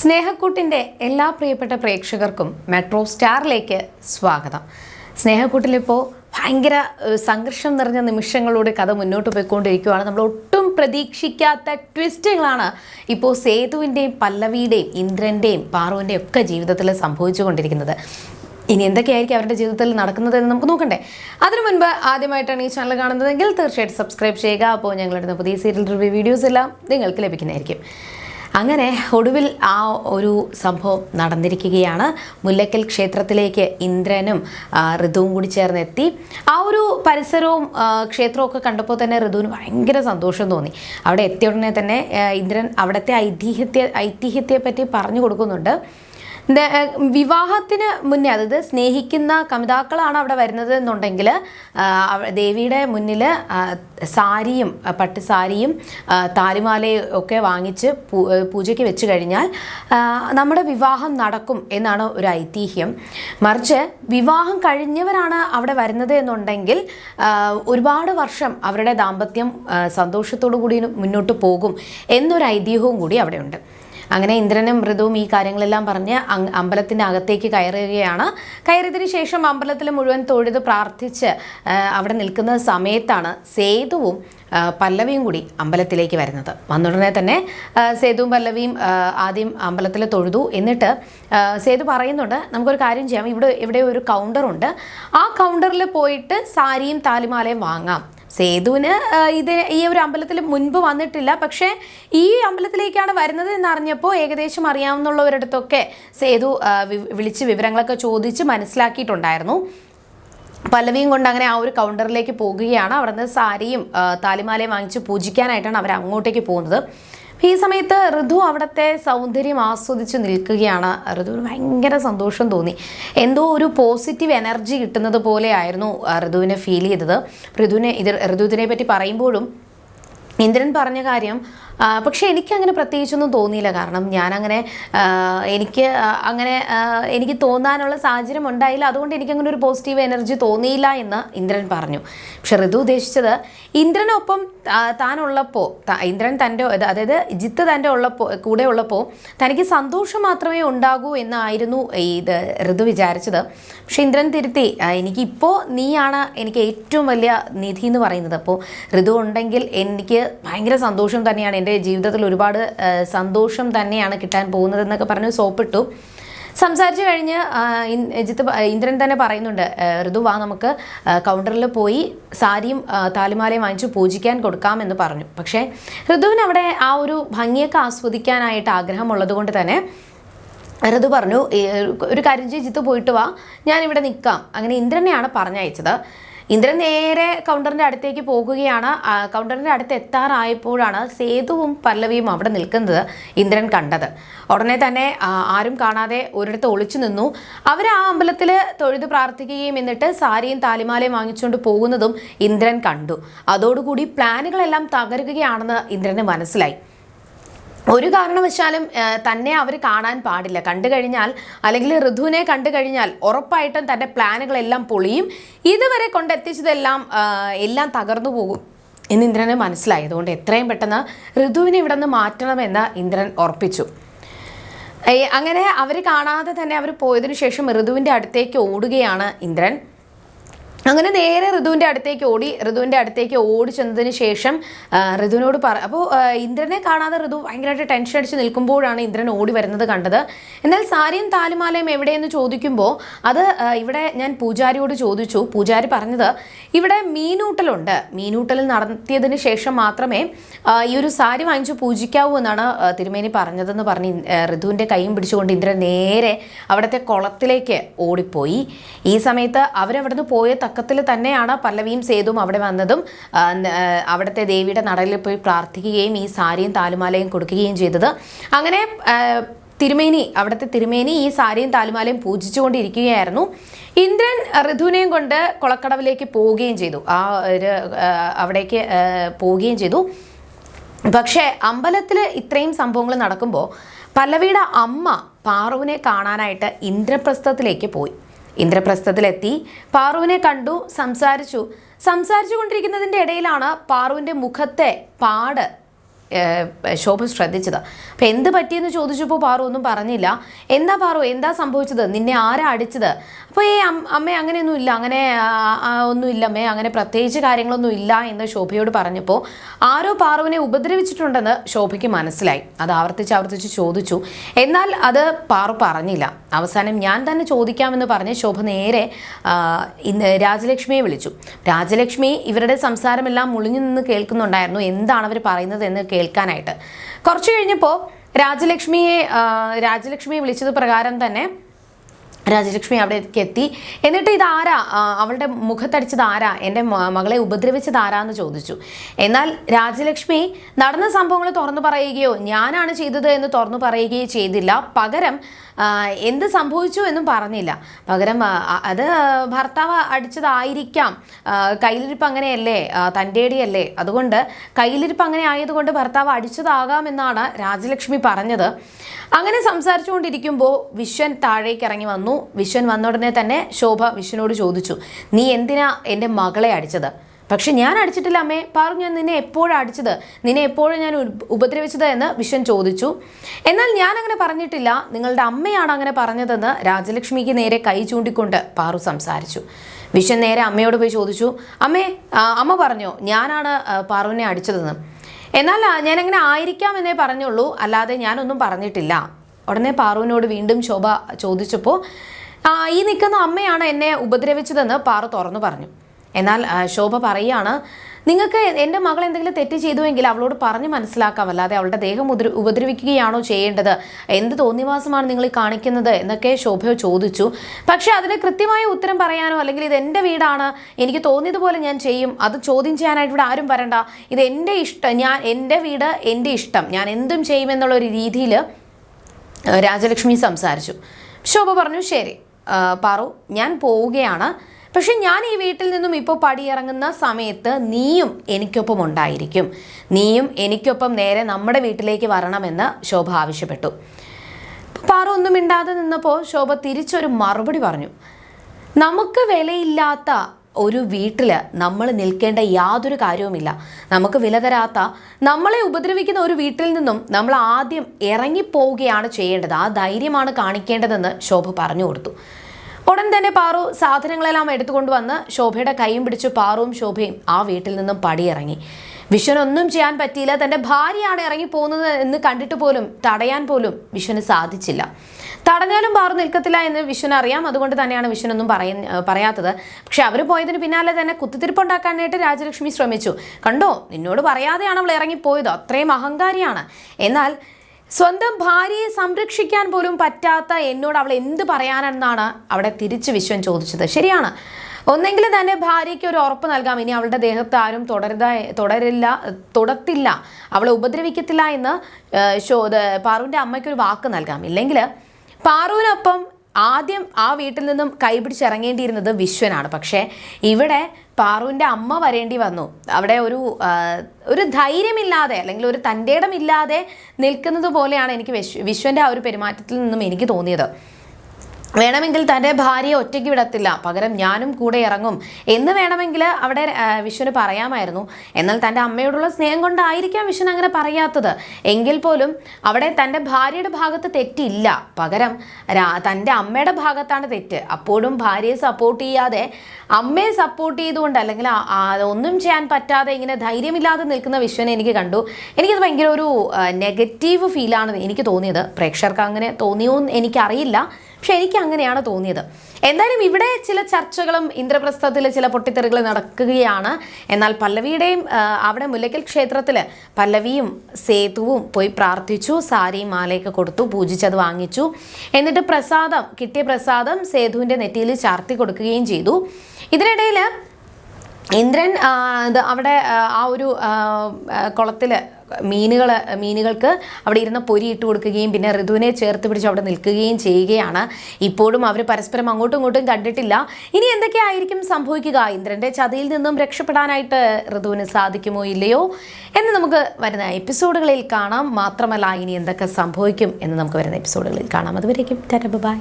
സ്നേഹക്കൂട്ടിന്റെ എല്ലാ പ്രിയപ്പെട്ട പ്രേക്ഷകർക്കും മെട്രോ സ്റ്റാറിലേക്ക് സ്വാഗതം. സ്നേഹക്കൂട്ടിലിപ്പോൾ ഭയങ്കര സംഘർഷം നിറഞ്ഞ നിമിഷങ്ങളോട് കഥ മുന്നോട്ട് പോയിക്കൊണ്ടിരിക്കുകയാണ്. നമ്മൾ ഒട്ടും പ്രതീക്ഷിക്കാത്ത ട്വിസ്റ്റുകളാണ് ഇപ്പോൾ സേതുവിന്റെയും പല്ലവിയുടെയും ഇന്ദ്രന്റെയും പാറുവിന്റെയും ഒക്കെ ജീവിതത്തിൽ സംഭവിച്ചുകൊണ്ടിരിക്കുന്നത്. ഇനി എന്തൊക്കെയായിരിക്കും അവരുടെ ജീവിതത്തിൽ നടക്കുന്നത് എന്ന് നമുക്ക് നോക്കണ്ടേ? അതിനു മുൻപ് ആദ്യമായിട്ടാണ് ഈ ചാനൽ കാണുന്നതെങ്കിൽ തീർച്ചയായിട്ടും സബ്സ്ക്രൈബ് ചെയ്യുക. അപ്പോൾ ഞങ്ങളുടെ പുതിയ സീരിയൽ റിവ്യൂ വീഡിയോസ് എല്ലാം നിങ്ങൾക്ക് ലഭിക്കുന്നതായിരിക്കും. അങ്ങനെ ഒടുവിൽ ആ ഒരു സംഭവം നടന്നിരിക്കുകയാണ്. മുല്ലക്കൽ ക്ഷേത്രത്തിലേക്ക് ഇന്ദ്രനും ഋതുവും കൂടി ചേർന്നെത്തി. ആ ഒരു പരിസരവും ക്ഷേത്രവും ഒക്കെ കണ്ടപ്പോൾ തന്നെ ഋതുവിന് ഭയങ്കര സന്തോഷം തോന്നി. അവിടെ എത്തിയ ഉടനെ തന്നെ ഇന്ദ്രൻ അവിടുത്തെ ഐതിഹ്യത്തെ ഐതിഹ്യത്തെ പറ്റി പറഞ്ഞു കൊടുക്കുന്നുണ്ട്. വിവാഹത്തിന് മുന്നേ അതായത് സ്നേഹിക്കുന്ന കമിതാക്കളാണ് അവിടെ വരുന്നത് എന്നുണ്ടെങ്കിൽ ദേവിയുടെ മുന്നിൽ സാരിയും പട്ട് സാരിയും താലിമാലയും ഒക്കെ വാങ്ങിച്ച് പൂജയ്ക്ക് വെച്ച് കഴിഞ്ഞാൽ നമ്മുടെ വിവാഹം നടക്കും എന്നാണ് ഒരു ഐതിഹ്യം. മറിച്ച് വിവാഹം കഴിഞ്ഞവരാണ് അവിടെ വരുന്നത് എന്നുണ്ടെങ്കിൽ ഒരുപാട് വർഷം അവരുടെ ദാമ്പത്യം സന്തോഷത്തോടു കൂടി മുന്നോട്ട് പോകും എന്നൊരു ഐതിഹ്യവും കൂടി അവിടെയുണ്ട്. അങ്ങനെ ഇന്ദ്രനും മൃദുവും ഈ കാര്യങ്ങളെല്ലാം പറഞ്ഞ് അമ്പലത്തിന്റെ അകത്തേക്ക് കയറുകയാണ്. കയറിയതിന് ശേഷം അമ്പലത്തിൽ മുഴുവൻ തൊഴുത് പ്രാർത്ഥിച്ച് അവിടെ നിൽക്കുന്ന സമയത്താണ് സേതുവും പല്ലവിയും കൂടി അമ്പലത്തിലേക്ക് വരുന്നത്. വന്നുടനെ തന്നെ സേതുവും പല്ലവിയും ആദ്യം അമ്പലത്തിൽ തൊഴുതു. എന്നിട്ട് സേതു പറയുന്നുണ്ട് നമുക്കൊരു കാര്യം ചെയ്യാം. ഇവിടെ ഇവിടെ ഒരു കൗണ്ടറുണ്ട് ആ കൗണ്ടറിൽ പോയിട്ട് സാരിയും താലിമാലയും വാങ്ങാം. സേതുവിന് ഇത് ഈ ഒരു അമ്പലത്തിൽ മുൻപ് വന്നിട്ടില്ല. പക്ഷേ ഈ അമ്പലത്തിലേക്കാണ് വരുന്നത് എന്നറിഞ്ഞപ്പോൾ ഏകദേശം അറിയാവുന്നവരടുത്തൊക്കെ സേതു വിളിച്ച് വിവരങ്ങളൊക്കെ ചോദിച്ച് മനസ്സിലാക്കിയിട്ടുണ്ടായിരുന്നു. പല്ലവിയും കൊണ്ട് അങ്ങനെ ആ ഒരു കൗണ്ടറിലേക്ക് പോകുകയാണ്. അവിടുന്ന് സാരിയും താലിമാലയും വാങ്ങിച്ച് പൂജിക്കാനായിട്ടാണ് അവർ അങ്ങോട്ടേക്ക് പോകുന്നത്. ഈ സമയത്ത് ഋതു അവിടുത്തെ സൗന്ദര്യം ആസ്വദിച്ച് നിൽക്കുകയാണ്. ഋതുവിന് ഭയങ്കര സന്തോഷം തോന്നി. എന്തോ ഒരു പോസിറ്റീവ് എനർജി കിട്ടുന്നത് പോലെയായിരുന്നു ഋതുവിനെ ഫീൽ ചെയ്തത്. ഋതുവിനെ ഇത് ഋതുവിനെ പറ്റി പറയുമ്പോഴും ഇന്ദ്രൻ പറഞ്ഞ കാര്യം പക്ഷേ എനിക്കങ്ങനെ പ്രത്യേകിച്ചൊന്നും തോന്നിയില്ല. കാരണം ഞാനങ്ങനെ എനിക്ക് അങ്ങനെ എനിക്ക് തോന്നാനുള്ള സാഹചര്യം ഉണ്ടായില്ല. അതുകൊണ്ട് എനിക്കങ്ങനെ ഒരു പോസിറ്റീവ് എനർജി തോന്നിയില്ല എന്ന് ഇന്ദ്രൻ പറഞ്ഞു. പക്ഷെ ഋതു ഉദ്ദേശിച്ചത് ഇന്ദ്രനൊപ്പം താനുള്ളപ്പോൾ ഇന്ദ്രൻ തന്റെ അതായത് ജിത്ത് തന്റെ ഉള്ളപ്പോൾ കൂടെ ഉള്ളപ്പോൾ തനിക്ക് സന്തോഷം മാത്രമേ ഉണ്ടാകൂ എന്നായിരുന്നു ഇത് ഋതു വിചാരിച്ചത്. പക്ഷെ ഇന്ദ്രൻ തിരുത്തി എനിക്കിപ്പോൾ നീയാണ് എനിക്ക് ഏറ്റവും വലിയ നിധി എന്ന് പറയുന്നത്. അപ്പോൾ ഋതു ഉണ്ടെങ്കിൽ എനിക്ക് ഭയങ്കര സന്തോഷം തന്നെയാണ് എന്റെ ജീവിതത്തിൽ ഒരുപാട് സന്തോഷം തന്നെയാണ് കിട്ടാൻ പോകുന്നത് എന്നൊക്കെ പറഞ്ഞ് സോപ്പിട്ടു. സംസാരിച്ചു കഴിഞ്ഞ് ജിത്ത് ഇന്ദ്രൻ തന്നെ പറയുന്നുണ്ട് ഋതു വാ നമുക്ക് കൗണ്ടറിൽ പോയി സാരിയും താലിമാലയും വാങ്ങിച്ച് പൂജിക്കാൻ കൊടുക്കാമെന്ന് പറഞ്ഞു. പക്ഷേ ഋതുവിന് അവിടെ ആ ഒരു ഭംഗിയൊക്കെ ആസ്വദിക്കാനായിട്ട് ആഗ്രഹമുള്ളത് കൊണ്ട് തന്നെ ഋതു പറഞ്ഞു ഒരു കാര്യം ചെയ്ത് ജിത്ത് പോയിട്ട് വാ ഞാൻ ഇവിടെ നിൽക്കാം. അങ്ങനെ ഇന്ദ്രനെയാണ് പറഞ്ഞയച്ചത്. ഇന്ദ്രൻ നേരെ കൗണ്ടറിന്റെ അടുത്തേക്ക് പോകുകയാണ്. കൗണ്ടറിന്റെ അടുത്ത് എത്താറായപ്പോഴാണ് സേതുവും പല്ലവിയും അവിടെ നിൽക്കുന്നത് ഇന്ദ്രൻ കണ്ടത്. ഉടനെ തന്നെ ആരും കാണാതെ ഒരിടത്ത് ഒളിച്ചു നിന്നു. അവർ ആ അമ്പലത്തിൽ തൊഴുത് പ്രാർത്ഥിക്കുകയും എന്നിട്ട് സാരിയും താലിമാലയും വാങ്ങിച്ചുകൊണ്ട് പോകുന്നതും ഇന്ദ്രൻ കണ്ടു. അതോടുകൂടി പ്ലാനുകളെല്ലാം തകരുകയാണെന്ന് ഇന്ദ്രന് മനസ്സിലായി. ഒരു കാരണവശാലും തന്നെ അവർ കാണാൻ പാടില്ല. കണ്ടു കഴിഞ്ഞാൽ അല്ലെങ്കിൽ ഋതുവിനെ കണ്ടു കഴിഞ്ഞാൽ ഉറപ്പായിട്ടും തന്റെ പ്ലാനുകളെല്ലാം പൊളിയും. ഇതുവരെ കൊണ്ടെത്തിച്ചതെല്ലാം എല്ലാം തകർന്നു പോകും എന്ന് ഇന്ദ്രന് മനസ്സിലായി അതുകൊണ്ട് എത്രയും പെട്ടെന്ന് ഋതുവിനെ ഇവിടെ നിന്ന് മാറ്റണമെന്ന് ഇന്ദ്രൻ ഉറപ്പിച്ചു. അങ്ങനെ അവർ കാണാതെ തന്നെ അവർ പോയതിനു ശേഷം ഋതുവിന്റെ അടുത്തേക്ക് ഓടുകയാണ് ഇന്ദ്രൻ. അങ്ങനെ നേരെ ഋതുവിന്റെ അടുത്തേക്ക് ഓടി ഋതുവിന്റെ അടുത്തേക്ക് ഓടി ചെന്നതിന് ശേഷം ഋതുവിനോട് പറ അപ്പോൾ ഇന്ദ്രനെ കാണാതെ ഋതു ഭയങ്കരമായിട്ട് ടെൻഷൻ അടിച്ച് നിൽക്കുമ്പോഴാണ് ഇന്ദ്രൻ ഓടി വരുന്നത് കണ്ടത്. എന്നാൽ സാരിയും താലിമാലയും എവിടെയെന്ന് ചോദിക്കുമ്പോൾ അത് ഇവിടെ ഞാൻ പൂജാരിയോട് ചോദിച്ചു. പൂജാരി പറഞ്ഞത് ഇവിടെ മീനൂട്ടലുണ്ട്. മീനൂട്ടൽ നടത്തിയതിന് ശേഷം മാത്രമേ ഈ ഒരു സാരി വാങ്ങിച്ച് പൂജിക്കാവൂ എന്നാണ് തിരുമേനി പറഞ്ഞതെന്ന് പറഞ്ഞ് ഋതുവിന്റെ കൈയും പിടിച്ചുകൊണ്ട് ഇന്ദ്രൻ നേരെ അവിടുത്തെ കുളത്തിലേക്ക് ഓടിപ്പോയി. ഈ സമയത്ത് അവരവിടുന്ന് പോയ തക്കത്തിൽ തന്നെയാണ് പല്ലവിയും സേതുവും അവിടെ വന്നതും. അവിടുത്തെ ദേവിയുടെ നടയിൽ പോയി പ്രാർത്ഥിക്കുകയും ഈ സാരിയും താലുമാലയും കൊടുക്കുകയും ചെയ്തത്. അങ്ങനെ തിരുമേനി അവിടുത്തെ തിരുമേനി ഈ സാരിയും താലുമാലയും പൂജിച്ചുകൊണ്ടിരിക്കുകയായിരുന്നു. ഇന്ദ്രൻ ഋതുവിനെയും കൊണ്ട് കുളക്കടവിലേക്ക് പോവുകയും ചെയ്തു. ആ ഒരു അവിടേക്ക് പോവുകയും ചെയ്തു. പക്ഷേ അമ്പലത്തിൽ ഇത്രയും സംഭവങ്ങൾ നടക്കുമ്പോൾ പല്ലവിയുടെ അമ്മ പാറുവിനെ കാണാനായിട്ട് ഇന്ദ്രപ്രസ്ഥത്തിലേക്ക് പോയി. ഇന്ദ്രപ്രസ്ഥത്തിലെത്തി. പാറുവിനെ കണ്ടു സംസാരിച്ചു. സംസാരിച്ചു കൊണ്ടിരിക്കുന്നതിന്റെ ഇടയിലാണ് പാറുവിന്റെ മുഖത്തെ പാട് ശോഭ ശ്രദ്ധിച്ചത്. അപ്പം എന്ത് പറ്റിയെന്ന് ചോദിച്ചപ്പോൾ പാറു ഒന്നും പറഞ്ഞില്ല. എന്താ പാറു? എന്താ സംഭവിച്ചത്? നിന്നെ ആരാ അടിച്ചത്? അപ്പോൾ ഈ അമ്മ അങ്ങനെയൊന്നും ഇല്ല. അങ്ങനെ ഒന്നും ഇല്ല അമ്മേ. അങ്ങനെ പ്രത്യേകിച്ച് കാര്യങ്ങളൊന്നും ഇല്ല എന്ന് ശോഭയോട് പറഞ്ഞപ്പോൾ ആരോ പാറുവിനെ ഉപദ്രവിച്ചിട്ടുണ്ടെന്ന് ശോഭയ്ക്ക് മനസ്സിലായി. അത് ആവർത്തിച്ച് ആവർത്തിച്ച് ചോദിച്ചു. എന്നാൽ അത് പാറു പറഞ്ഞില്ല. അവസാനം ഞാൻ തന്നെ ചോദിക്കാമെന്ന് പറഞ്ഞ് ശോഭ നേരെ ഇന്ന് രാജലക്ഷ്മിയെ വിളിച്ചു. രാജലക്ഷ്മി ഇവരുടെ സംസാരമെല്ലാം മുളിഞ്ഞു നിന്ന് കേൾക്കുന്നുണ്ടായിരുന്നു. എന്താണ് അവർ പറയുന്നത് എന്ന് കേൾക്കാനായിട്ട്. കുറച്ച് കഴിഞ്ഞപ്പോൾ രാജലക്ഷ്മിയെ രാജലക്ഷ്മിയെ വിളിച്ചത് പ്രകാരം തന്നെ രാജലക്ഷ്മി അവിടേക്ക് എത്തി. എന്നിട്ട് ഇത് ആരാ അവളുടെ മുഖത്തടിച്ചത് ആരാ? എന്റെ മകളെ ഉപദ്രവിച്ചത് ആരാന്ന് ചോദിച്ചു. എന്നാൽ രാജലക്ഷ്മി നടന്ന സംഭവങ്ങൾ തുറന്നു പറയുകയോ ഞാനാണ് ചെയ്തത് എന്ന് തുറന്നു പറയുകയോ ചെയ്തില്ല. പകരം എന്ത് സംഭവിച്ചു എന്നും പറഞ്ഞില്ല. പകരം അത് ഭർത്താവ് അടിച്ചതായിരിക്കാം. കയ്യിലിരിപ്പ് അങ്ങനെയല്ലേ? തന്റെടിയല്ലേ? അതുകൊണ്ട് കയ്യിലിരിപ്പ് അങ്ങനെ ആയതുകൊണ്ട് ഭർത്താവ് അടിച്ചതാകാമെന്നാണ് രാജലക്ഷ്മി പറഞ്ഞത്. അങ്ങനെ സംസാരിച്ചുകൊണ്ടിരിക്കുമ്പോൾ വിശ്വൻ താഴേക്ക് ഇറങ്ങി വന്നു. വിശ്വൻ വന്ന ഉടനെ തന്നെ ശോഭ വിശ്വനോട് ചോദിച്ചു നീ എന്തിനാ എന്റെ മകളെ അടിച്ചത്? പക്ഷെ ഞാൻ അടിച്ചിട്ടില്ല അമ്മേ. പാറു ഞാൻ നിന്നെ എപ്പോഴാണ് അടിച്ചത്? നിന്നെ എപ്പോഴും ഞാൻ ഉപ- ഉപദ്രവിച്ചത് എന്ന് വിശ്വൻ ചോദിച്ചു. എന്നാൽ ഞാൻ അങ്ങനെ പറഞ്ഞിട്ടില്ല. നിങ്ങളുടെ അമ്മയാണ് അങ്ങനെ പറഞ്ഞതെന്ന് രാജലക്ഷ്മിക്ക് നേരെ കൈ ചൂണ്ടിക്കൊണ്ട് പാറു സംസാരിച്ചു. വിശ്വൻ നേരെ അമ്മയോട് പോയി ചോദിച്ചു അമ്മേ അമ്മ പറഞ്ഞോ ഞാനാണ് പാറുവിനെ അടിച്ചതെന്ന്. എന്നാൽ ഞാനങ്ങനെ ആയിരിക്കാം എന്നേ പറഞ്ഞുള്ളൂ. അല്ലാതെ ഞാനൊന്നും പറഞ്ഞിട്ടില്ല. ഉടനെ പാറുവിനോട് വീണ്ടും ശോഭ ചോദിച്ചപ്പോൾ ഈ നിൽക്കുന്ന അമ്മയാണ് എന്നെ ഉപദ്രവിച്ചതെന്ന് പാറു തുറന്നു പറഞ്ഞു. എന്നാൽ ശോഭ പറയുകയാണ് നിങ്ങൾക്ക് എന്റെ മകൾ എന്തെങ്കിലും തെറ്റ് ചെയ്തുവെങ്കിൽ അവളോട് പറഞ്ഞ് മനസ്സിലാക്കാം. അല്ലാതെ അവളുടെ ദേഹം ഉദ്ര ഉപദ്രവിക്കുകയാണോ ചെയ്യേണ്ടത്? എന്ത് തോന്നിവാസമാണ് നിങ്ങൾ കാണിക്കുന്നത്? എന്നൊക്കെ ശോഭയോ ചോദിച്ചു. പക്ഷേ അതിന് കൃത്യമായ ഉത്തരം പറയാനോ അല്ലെങ്കിൽ ഇത് എന്റെ വീടാണ് എനിക്ക് തോന്നിയതുപോലെ ഞാൻ ചെയ്യും. അത് ചോദ്യം ചെയ്യാനായിട്ട് ഇവിടെ ആരും വരണ്ട. ഇത് എന്റെ ഇഷ്ടം ഞാൻ എന്റെ വീട് എന്റെ ഇഷ്ടം. ഞാൻ എന്തും ചെയ്യുമെന്നുള്ള ഒരു രീതിയിൽ രാജലക്ഷ്മി സംസാരിച്ചു. ശോഭ പറഞ്ഞു ശരി പാറു ഞാൻ പോവുകയാണ്. പക്ഷെ ഞാൻ ഈ വീട്ടിൽ നിന്നും ഇപ്പോൾ പടിയിറങ്ങുന്ന സമയത്ത് നീയും എനിക്കൊപ്പം ഉണ്ടായിരിക്കും. നീയും എനിക്കൊപ്പം നേരെ നമ്മുടെ വീട്ടിലേക്ക് വരണമെന്ന് ശോഭ ആവശ്യപ്പെട്ടു. പാറ ഒന്നും മിണ്ടാതെ നിന്നപ്പോൾ ശോഭ തിരിച്ചൊരു മറുപടി പറഞ്ഞു. നമുക്ക് വിലയില്ലാത്ത ഒരു വീട്ടിൽ നമ്മൾ നിൽക്കേണ്ട യാതൊരു കാര്യവുമില്ല. നമുക്ക് വില തരാത്ത നമ്മളെ ഉപദ്രവിക്കുന്ന ഒരു വീട്ടിൽ നിന്നും നമ്മൾ ആദ്യം ഇറങ്ങിപ്പോവുകയാണ് ചെയ്യേണ്ടത്. ആ ധൈര്യമാണ് കാണിക്കേണ്ടതെന്ന് ശോഭ പറഞ്ഞു കൊടുത്തു. ഉടൻ തന്നെ പാറു സാധനങ്ങളെല്ലാം എടുത്തുകൊണ്ടുവന്ന് ശോഭയുടെ കൈയും പിടിച്ച് പാറുവും ശോഭയും ആ വീട്ടിൽ നിന്നും പടിയിറങ്ങി. വിശ്വനൊന്നും ചെയ്യാൻ പറ്റിയില്ല. തന്റെ ഭാര്യയാണ് ഇറങ്ങി പോകുന്നത് എന്ന് കണ്ടിട്ട് പോലും തടയാൻ പോലും വിശ്വന് സാധിച്ചില്ല. തടഞ്ഞാലും പാറു നിൽക്കത്തില്ല എന്ന് വിശ്വന് അറിയാം. അതുകൊണ്ട് തന്നെയാണ് വിശ്വനൊന്നും പറയുന്ന പറയാത്തത്. പക്ഷെ അവർ പോയതിന് പിന്നാലെ തന്നെ കുത്തിത്തിരിപ്പുണ്ടാക്കാനായിട്ട് രാജലക്ഷ്മി ശ്രമിച്ചു. കണ്ടോ? നിന്നോട് പറയാതെയാണ് അവൾ ഇറങ്ങിപ്പോയത്. അത്രയും അഹങ്കാരിയാണ്. എന്നാൽ സ്വന്തം ഭാര്യയെ സംരക്ഷിക്കാൻ പോലും പറ്റാത്ത എന്നോട് അവൾ എന്ത് പറയാനെന്നാണ് അവിടെ തിരിച്ച് വിശ്വൻ ചോദിച്ചത്. ശരിയാണ്. ഒന്നെങ്കിലും തന്നെ ഭാര്യയ്ക്ക് ഒരു ഉറപ്പ് നൽകാം. ഇനി അവളുടെ ദേഹത്ത് ആരും തുടരുത തുടരില്ല തുടത്തില്ല അവളെ ഉപദ്രവിക്കത്തില്ല എന്ന് ശോ പാറുവിന്റെ അമ്മയ്ക്കൊരു വാക്ക് നൽകാം. ഇല്ലെങ്കിൽ പാറുവിനൊപ്പം ആദ്യം ആ വീട്ടിൽ നിന്നും കൈപിടിച്ചിറങ്ങേണ്ടിയിരുന്നത് വിശ്വനാണ്. പക്ഷേ ഇവിടെ പാറുവിന്റെ അമ്മ വരേണ്ടി വന്നു. അവിടെ ഒരു ഒരു ധൈര്യമില്ലാതെ അല്ലെങ്കിൽ ഒരു തന്റെ ഇടമില്ലാതെ നിൽക്കുന്നത് പോലെയാണ് എനിക്ക് വിശ്വ വിശ്വന്റെ ആ ഒരു പെരുമാറ്റത്തിൽ നിന്നും എനിക്ക് തോന്നിയത്. വേണമെങ്കിൽ തന്റെ ഭാര്യയെ ഒറ്റയ്ക്ക് വിടത്തില്ല. പകരം ഞാനും കൂടെ ഇറങ്ങും. എന്ന് വേണമെങ്കിൽ അവിടെ വിഷ്ണു പറയാമായിരുന്നു. എന്നാൽ തന്റെ അമ്മയോടുള്ള സ്നേഹം കൊണ്ടായിരിക്കാം വിഷ്ണു അങ്ങനെ പറയാത്തത്. എങ്കിൽ പോലും അവിടെ തന്റെ ഭാര്യയുടെ ഭാഗത്ത് തെറ്റില്ല. പകരം തന്റെ അമ്മയുടെ ഭാഗത്താണ് തെറ്റ്. അപ്പോഴും ഭാര്യയെ സപ്പോർട്ട് ചെയ്യാതെ അമ്മയെ സപ്പോർട്ട് ചെയ്തുകൊണ്ട് അല്ലെങ്കിൽ ഒന്നും ചെയ്യാൻ പറ്റാതെ ഇങ്ങനെ ധൈര്യമില്ലാതെ നിൽക്കുന്ന വിശ്വനെ എനിക്ക് കണ്ടു. എനിക്കത് ഭയങ്കര ഒരു നെഗറ്റീവ് ഫീലാണ് എനിക്ക് തോന്നിയത്. പ്രേക്ഷകർക്ക് അങ്ങനെ തോന്നിയോ എന്ന് എനിക്കറിയില്ല. പക്ഷെ എനിക്ക് അങ്ങനെയാണ് തോന്നിയത്. എന്തായാലും ഇവിടെ ചില ചർച്ചകളും ഇന്ദ്രപ്രസ്ഥത്തിൽ ചില പൊട്ടിത്തെറികൾ നടക്കുകയാണ്. എന്നാൽ പല്ലവിയുടെയും അവിടെ മുല്ലക്കൽ ക്ഷേത്രത്തിൽ പല്ലവിയും സേതുവും പോയി പ്രാർത്ഥിച്ചു സാരിയും മാലയൊക്കെ കൊടുത്തു പൂജിച്ചത് വാങ്ങിച്ചു. എന്നിട്ട് പ്രസാദം കിട്ടിയ പ്രസാദം സേതുവിന്റെ നെറ്റിയിൽ ചാർത്തി കൊടുക്കുകയും ചെയ്തു. ഇതിനിടയിൽ ഇന്ദ്രൻ അവിടെ ആ ഒരു കുളത്തിൽ മീനുകൾ മീനുകൾക്ക് അവിടെ ഇരുന്ന് പൊരി ഇട്ട് കൊടുക്കുകയും പിന്നെ ഋതുവിനെ ചേർത്ത് പിടിച്ച് അവിടെ നിൽക്കുകയും ചെയ്യുകയാണ്. ഇപ്പോഴും അവർ പരസ്പരം അങ്ങോട്ടും ഇങ്ങോട്ടും കണ്ടിട്ടില്ല. ഇനി എന്തൊക്കെയായിരിക്കും സംഭവിക്കുക? ഇന്ദ്രന്റെ ചതിയിൽ നിന്നും രക്ഷപ്പെടാനായിട്ട് ഋതുവിന് സാധിക്കുമോ ഇല്ലയോ എന്ന് നമുക്ക് വരുന്ന എപ്പിസോഡുകളിൽ കാണാം. മാത്രമല്ല ഇനി എന്തൊക്കെ സംഭവിക്കും എന്ന് നമുക്ക് വരുന്ന എപ്പിസോഡുകളിൽ കാണാം. അതുവരേക്കും ബൈ.